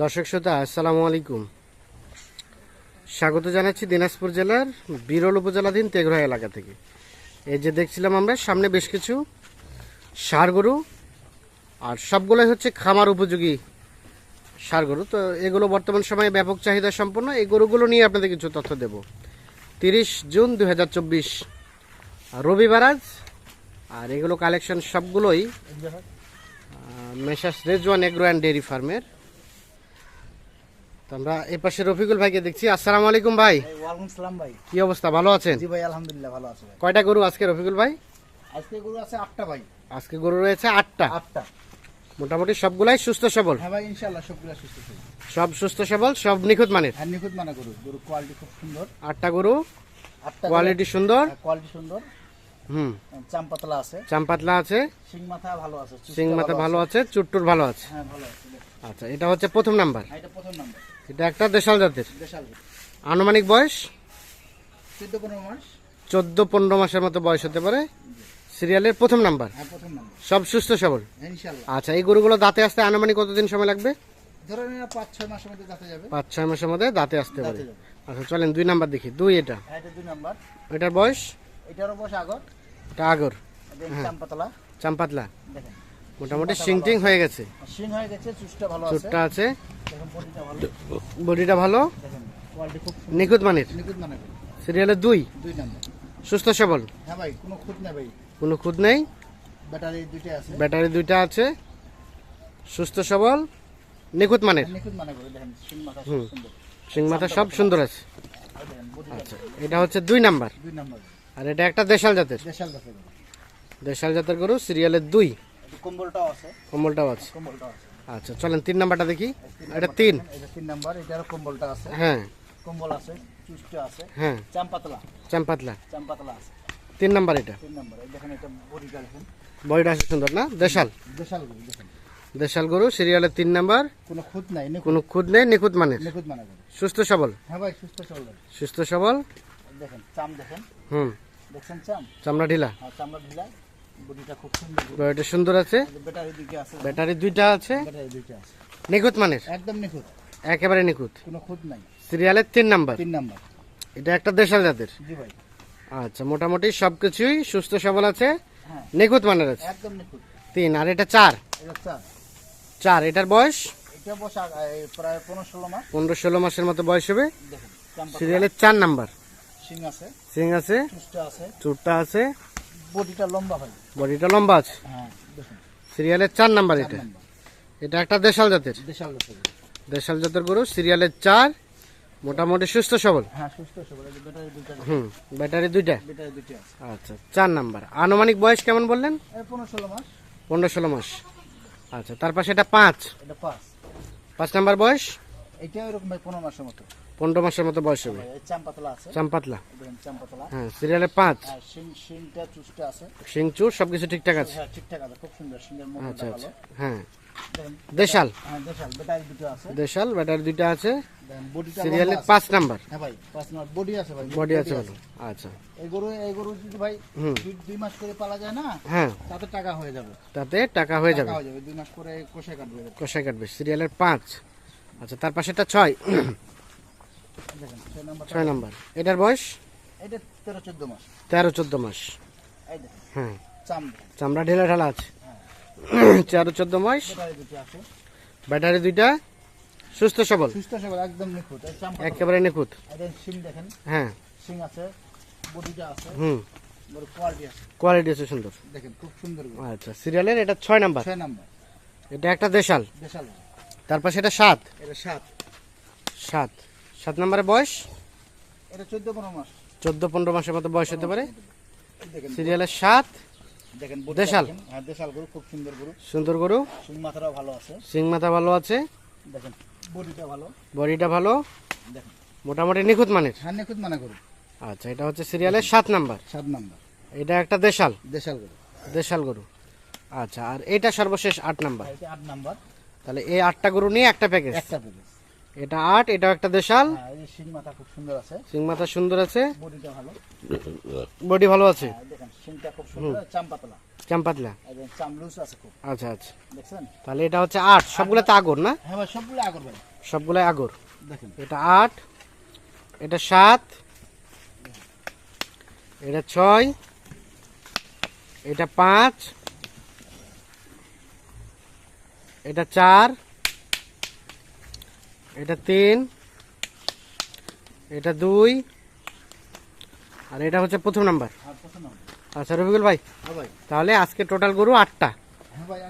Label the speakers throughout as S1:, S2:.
S1: দর্শক শ্রোতা, আসসালামু আলাইকুম। স্বাগত জানাচ্ছি দিনাজপুর জেলার বিরল উপজেলাধীন তেঘরা এলাকা থেকে। এই যে দেখছিলাম আমরা, সামনে বেশ কিছু সার গরু, আর সবগুলোই হচ্ছে খামার উপযোগী সার গরু। তো এগুলো বর্তমান সময়ে ব্যাপক চাহিদা সম্পন্ন। এই গরুগুলো নিয়ে আপনাদের কিছু তথ্য দেব। তিরিশ জুন দু হাজার চব্বিশ রবিবার আজ, আর এগুলো কালেকশন সবগুলোই messrs Rezwan agro and dairy ফার্মের। তো আমরা এই পাশে রফিকুল ভাইকে দেখছি। আসসালামু আলাইকুম ভাই।
S2: ওয়ালাইকুম সালাম ভাই।
S1: কি অবস্থা? ভালো আছেন?
S2: জি ভাই আলহামদুলিল্লাহ ভালো আছে ভাই।
S1: কয়টা গরু আজকে রফিকুল ভাই?
S2: আজকে গরু আছে আটটা ভাই।
S1: আজকে গরু রয়েছে আটটা।
S2: আটটা।
S1: মোটামুটি সবগুলাই সুস্থ সবল?
S2: হ্যাঁ ভাই ইনশাল্লাহ সবগুলো সুস্থ আছে
S1: সব সুস্থ সবল সব নিখুঁত মানের?
S2: হ্যাঁ নিখুঁত মানা গরু। গরু কোয়ালিটি খুব সুন্দর।
S1: আটটা গরু?
S2: আটটা
S1: কোয়ালিটি সুন্দর?
S2: কোয়ালিটি সুন্দর।
S1: হুম।
S2: চাম্পাতলা আছে।
S1: চাম্পাতলা আছে।
S2: মাথা ভালো আছে
S1: মাথা ভালো
S2: আছে।
S1: আছে চুট্টুর ভালো আছে।
S2: হ্যাঁ ভালো আছে
S1: আচ্ছা এটা হচ্ছে প্রথম নাম্বার।
S2: হ্যাঁ, এটা প্রথম নাম্বার।
S1: এটা একটা দেশাল জাতের।
S2: দেশাল।
S1: আনুমানিক বয়স?
S2: চোদ্দ পনেরো মাস।
S1: মাসের মতো বয়স হতে পারে। সিরিয়ালের প্রথম নাম্বার।
S2: হ্যাঁ প্রথম নাম্বার।
S1: সব সুস্থ সবল। আচ্ছা এই গরুগুলো দাঁতে আসতে আনুমানিক কতদিন সময় লাগবে?
S2: পাঁচ ছয় মাসের মধ্যে যাবে।
S1: মাসের দাঁতে আসতে পারে। আচ্ছা চলেন দুই নাম্বার দেখি। দুই এটা।
S2: এটা দুই নাম্বার।
S1: এটার বয়স?
S2: এটারও আগর।
S1: এটা আগর
S2: চাম্পাতলা।
S1: চাম্পাতলা।
S2: দেখেন।
S1: মোটামুটি সিংটিং হয়ে গেছে।
S2: সিং হয়ে গেছে চুষটা ভালো আছে।
S1: আছে।
S2: বডিটা ভালো।
S1: নিখুঁত মানের।
S2: নিখুঁত মানে।
S1: সিরিয়ালের দুই।
S2: দুই নাম্বার।
S1: সুস্থ সবল।
S2: হ্যাঁ ভাই কোনো খুঁত নেই ভাই।
S1: কোনো খুদ নেই।
S2: ব্যাটারি দুইটা আছে।
S1: ব্যাটারি দুইটা আছে। সুস্থ সবল। নিখুঁত মানের।
S2: নিখুঁত মানে করে দেখেন সিং মাথা। সুন্দর।
S1: সিং মাথা সব সুন্দর আছে। আচ্ছা এটা হচ্ছে দুই নাম্বার।
S2: দুই নাম্বার।
S1: আর এটা একটা দেশাল জাতের।
S2: দেশাল গরু।
S1: দেশাল জাতের গরু সিরিয়ালের দুই।
S2: কম্বলটাও আছে।
S1: কম্বলটাও আছে।
S2: কম্বলটাও আছে।
S1: আচ্ছা চলেন তিন নাম্বারটা দেখি। এটা তিন।
S2: এটা তিন নাম্বার এটারও কম্বলটা আছে।
S1: হ্যাঁ।
S2: কম্বল আছে চুষটা আছে।
S1: হ্যাঁ।
S2: চাম্পাতলা।
S1: চাম্পাতলা।
S2: চাম্পাতলা আছে।
S1: তিন নাম্বার এটা।
S2: তিন নাম্বার এই দেখেন এটা বডিটা দেখেন।
S1: বডিটা আছে সুন্দর না? দেশাল।
S2: দেশাল গরু দেখেন
S1: দেশাল গরু সিরিয়ালের তিন নাম্বার।
S2: কোনো খুঁত নাই
S1: কোনো খুদ নেই নিখুঁত মানের।
S2: নিখুঁত মানে
S1: সুস্থ সবল।
S2: হ্যাঁ ভাই সুস্থ চলবে
S1: সুস্থ সবল।
S2: দেখেন চাম দেখেন।
S1: হুম।
S2: দেখছেন চাম?
S1: চামড়া ঢিলা?
S2: চামড়া ঢিলা। বডিটা খুব সুন্দর।
S1: বডিটা সুন্দর আছে?
S2: ব্যাটারি দিকে আছে।
S1: ব্যাটারি দুইটা আছে?
S2: ব্যাটারি দুইটা আছে।
S1: নিখুঁত মানের?
S2: একদম নিখুঁত।
S1: একেবারে নিখুঁত।
S2: কোনো খুঁত নাই।
S1: সিরিয়ালের তিন নাম্বার?
S2: তিন নাম্বার।
S1: এটা একটা দেশাল জাতের?
S2: জি ভাই।
S1: আচ্ছা মোটামুটি সবকিছুই সুস্থ সবল আছে?
S2: হ্যাঁ।
S1: নিখুঁত মানের আছে?
S2: একদম নিখুঁত।
S1: তিন আর এটা চার?
S2: এটা চার।
S1: চার এটার বয়স?
S2: এটা এই প্রায় পনেরো ষোলো মাস।
S1: পনেরো ষোলো মাসের মতো বয়স হবে। সিরিয়ালের চার নাম্বার।
S2: সিং আছে
S1: সিং আছে
S2: আছে।
S1: চুটটা আছে।
S2: বডিটা লম্বা ভাই।
S1: বডিটা লম্বা আছে?
S2: হ্যাঁ দেখুন।
S1: সিরিয়ালের চার নাম্বার এটা। এটা একটা দেশাল জাতের।
S2: দেশাল দেশাল
S1: দেশাল জাতের গরু সিরিয়ালের চার মোটামুটি সুস্থ সবল।
S2: হ্যাঁ সুস্থ সবল। ব্যাটারি দুইটা
S1: হুম ব্যাটারি দুইটা।
S2: ব্যাটারি দুইটা
S1: আচ্ছা চার নাম্বার। আনুমানিক বয়স কেমন বললেন?
S2: এই পনেরো ষোলো মাস।
S1: পনেরো ষোলো মাস। আচ্ছা তার পাশে এটা পাঁচ।
S2: এটা পাঁচ।
S1: পাঁচ নাম্বার বয়স?
S2: এটা এরকম ভাই পনেরো মাসের মতো।
S1: পনেরো মাসের মতো বয়স হবে।
S2: চাম্পাতলা
S1: হ্যাঁ সিরিয়ালে পাঁচ।
S2: চুষটা আছে।
S1: সিংচুর সবকিছু ঠিকঠাক আছে।
S2: হ্যাঁ ঠিকঠাক খুব সুন্দর
S1: আচ্ছা আচ্ছা হ্যাঁ। দেশাল।
S2: হ্যাঁ দেশাল ব্যাটারি
S1: দুইটা আছে। সিরিয়ালে পাঁচ নাম্বার।
S2: হ্যাঁ ভাই বডি আছে
S1: বডি আছে ভালো আচ্ছা।
S2: এই গরু এই গরু যদি ভাই। দুই- মাস করে পালা যায় না
S1: হ্যাঁ।
S2: তাতে টাকা হয়ে যাবে।
S1: তাতে টাকা হয়ে যাবে।
S2: হয়ে যাবে দুই মাস করে কষে কাটবে।
S1: কষাই কাটবে। সিরিয়ালের পাঁচ। আচ্ছা তার পাশেটা ছয়।
S2: ছয় নাম্বার
S1: এটার বয়স?
S2: এটা তেরো চোদ্দ মাস।
S1: তেরো চোদ্দ মাস। হ্যাঁ। চামড়া। ঢেলা ঢালা আছে। তেরো চোদ্দ মাস।
S2: ব্যাটারি
S1: দুইটা? সুস্থ সবল?
S2: সুস্থ সবল একদম নিখুঁত।
S1: একেবারে নিখুঁত।
S2: সিং দেখেন
S1: হ্যাঁ।
S2: সিং আছে বডিটা আছে
S1: হুম।
S2: কোয়ালিটি আছে।
S1: সুন্দর।
S2: দেখেন খুব সুন্দর
S1: আচ্ছা সিরিয়ালের এটা ছয় নাম্বার।
S2: ছয় নাম্বার।
S1: এটা একটা দেশাল।
S2: দেশাল।
S1: তার পাশে এটা সাত।
S2: এটা সাত।
S1: সাত। সাত নম্বরে বয়স?
S2: এটা চোদ্দ পনেরো মাস।
S1: চোদ্দ পনেরো মাসের মতো বয়স হতে পারে।
S2: দেখেন
S1: সিরিয়ালের সাত।
S2: দেখেন
S1: দেশাল।
S2: হ্যাঁ দেশাল গরু খুব সুন্দর গরু।
S1: সুন্দর গরু।
S2: সিং ভালো আছে।
S1: সিং মাথা ভালো আছে।
S2: দেখেন বডিটা ভালো।
S1: বডিটা ভালো।
S2: দেখেন।
S1: মোটামুটি নিখুঁত মানের?
S2: হ্যাঁ নিখুঁত মানে গরু।
S1: আচ্ছা এটা হচ্ছে সিরিয়ালের সাত নাম্বার।
S2: সাত নাম্বার।
S1: এটা একটা দেশাল।
S2: দেশাল গরু।
S1: দেশাল গরু। আচ্ছা আর এটা সর্বশেষ আট নাম্বার।
S2: আট নাম্বার।
S1: তাহলে এই আটটা গরু নিয়ে একটা প্যাকেজ
S2: একটা প্যাকেজ
S1: এটা আট এটাও একটা দেশাল।
S2: হ্যাঁ শিং মাথা খুব সুন্দর আছে।
S1: মাথা সুন্দর আছে।
S2: বডিটা ভালো।
S1: বডি ভালো আছে?
S2: হ্যাঁ দেখেন শিংটা খুব সুন্দর চাম্পাতলা।
S1: চাম্পাতলা?
S2: এবং চামলুস আছে খুব।
S1: আচ্ছা আচ্ছা।
S2: দেখছেন?
S1: তাহলে এটা হচ্ছে আট সবগুলোতে আগর না?
S2: হ্যাঁ ভাই সবগুলো আগর ভাই।
S1: সবগুলোই আগর।
S2: দেখেন।
S1: এটা আট এটা সাত এটা ছয় এটা পাঁচ এটা চার এটা তিন এটা দুই আর এটা হচ্ছে প্রথম নাম্বার।
S2: হবে।
S1: আচ্ছা রবিকুল ভাই
S2: হ্যাঁ
S1: তাহলে আজকে টোটাল গরু আটটা।
S2: হ্যাঁ ভাই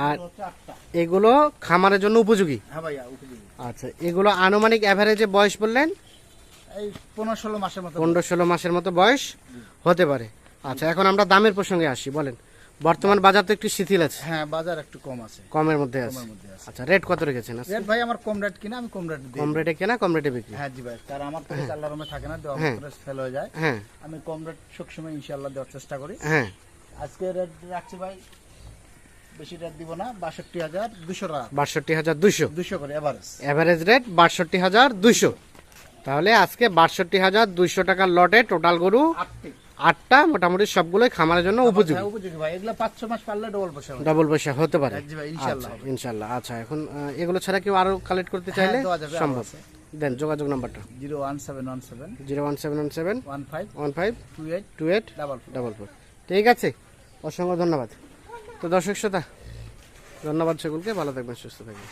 S1: আর- এগুলো খামারের জন্য উপযোগী?
S2: হ্যাঁ ভাই উপযোগী।
S1: আচ্ছা এগুলো আনুমানিক অ্যাভারেজে বয়স বললেন?
S2: পনেরো ষোলো মাসের মতো।
S1: পনেরো ষোলো মাসের মতো বয়স হতে পারে। আচ্ছা এখন আমরা দামের প্রসঙ্গে আসি বলেন। বর্তমান বাজার তো একটু শিথিল আছে।
S2: হ্যাঁ বাজার একটু কম আছে।
S1: কমের মধ্যে আছে। আচ্ছা রেট কত রেখেছেন?
S2: রেট ভাই আমার কম রেট কিনা আমি কম রেট দিই।
S1: কম রেটে কেনা কম রেটে বিক্রি?
S2: হ্যাঁ জি ভাই কারণ আমার তো চাল্লা রুমে থাকে না দেওয়া
S1: হ্যাঁ।
S2: ফেল হয়ে যায়।
S1: হ্যাঁ।
S2: আমি কম রেট সবসময় ইনশাল্লাহ দেওয়ার চেষ্টা করি।
S1: হ্যাঁ।
S2: আজকে রেট রাখছি ভাই বেশি রেট দিব না বাষট্টি হাজার দুশো টাকা।
S1: বাষট্টি হাজার দুইশো?
S2: দুশো করে এভারেজ
S1: অ্যাভারেজ রেট বাষট্টি হাজার দুইশো। তাহলে আজকে বাষট্টি হাজার দুইশো টাকার লটে টোটাল গরু
S2: আটটি।
S1: আটটা মোটামুটি সবগুলোই খামারের জন্য উপযোগী।
S2: উপযোগী ভাই। এগুলো পাঁচ ছ মাস পারলে ডবল পয়সা
S1: ডবল পয়সা হতে পারে।
S2: ইনশাল্লাহ
S1: আচ্ছা ইনশাল্লাহ। আচ্ছা এখন এগুলো ছাড়া কেউ আরও কালেক্ট করতে চাইলে
S2: হ্যাঁ, আরও
S1: সম্ভব। দেন যোগাযোগ নাম্বারটা।
S2: Zero one seven one seven.
S1: Zero one seven one seven.
S2: One five.
S1: One five.
S2: Two eight.
S1: Two eight
S2: double
S1: double four. ঠিক আছে অসংখ্য ধন্যবাদ। তো দর্শক শ্রোতা ধন্যবাদ সকলকে। ভালো থাকবেন সুস্থ থাকবেন।